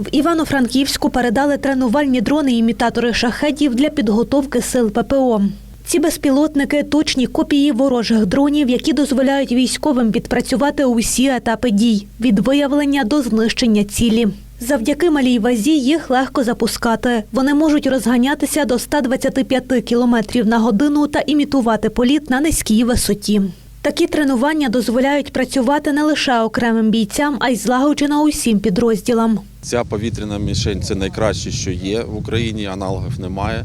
В Івано-Франківську передали тренувальні дрони-імітатори шахедів для підготовки сил ППО. Ці безпілотники точні копії ворожих дронів, які дозволяють військовим відпрацювати усі етапи дій від виявлення до знищення цілі. Завдяки малій вазі їх легко запускати. Вони можуть розганятися до 125 км на годину та імітувати політ на низькій висоті. Такі тренування дозволяють працювати не лише окремим бійцям, а й злагоджено усім підрозділам. Ця повітряна мішень це найкраще, що є в Україні, аналогів немає.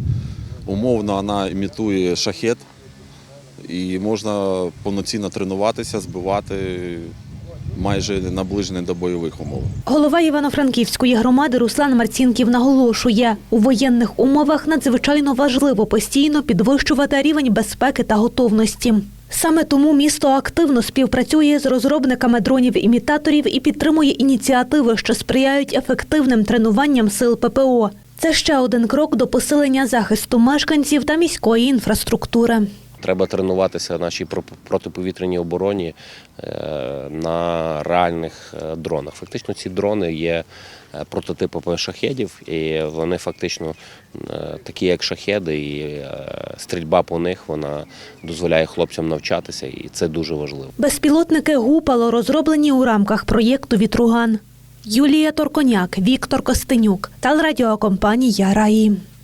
Умовно вона імітує шахет і можна повноцінно тренуватися, збивати майже наближений до бойових умов. Голова Івано-Франківської громади Руслан Марцінків наголошує, у воєнних умовах надзвичайно важливо постійно підвищувати рівень безпеки та готовності. Саме тому місто активно співпрацює з розробниками дронів-імітаторів і підтримує ініціативи, що сприяють ефективним тренуванням сил ППО. Це ще один крок до посилення захисту мешканців та міської інфраструктури. Треба тренуватися нашій про- протиповітряній обороні е, на реальних е, дронах. Фактично, ці дрони є е, прототипами шахедів, і вони фактично такі, як шахеди, і стрільба по них вона дозволяє хлопцям навчатися, і це дуже важливо. Безпілотники Гупало розроблені у рамках проєкту Вітруган. Юлія Торконяк, Віктор Костенюк, телерадіокомпанія Раї.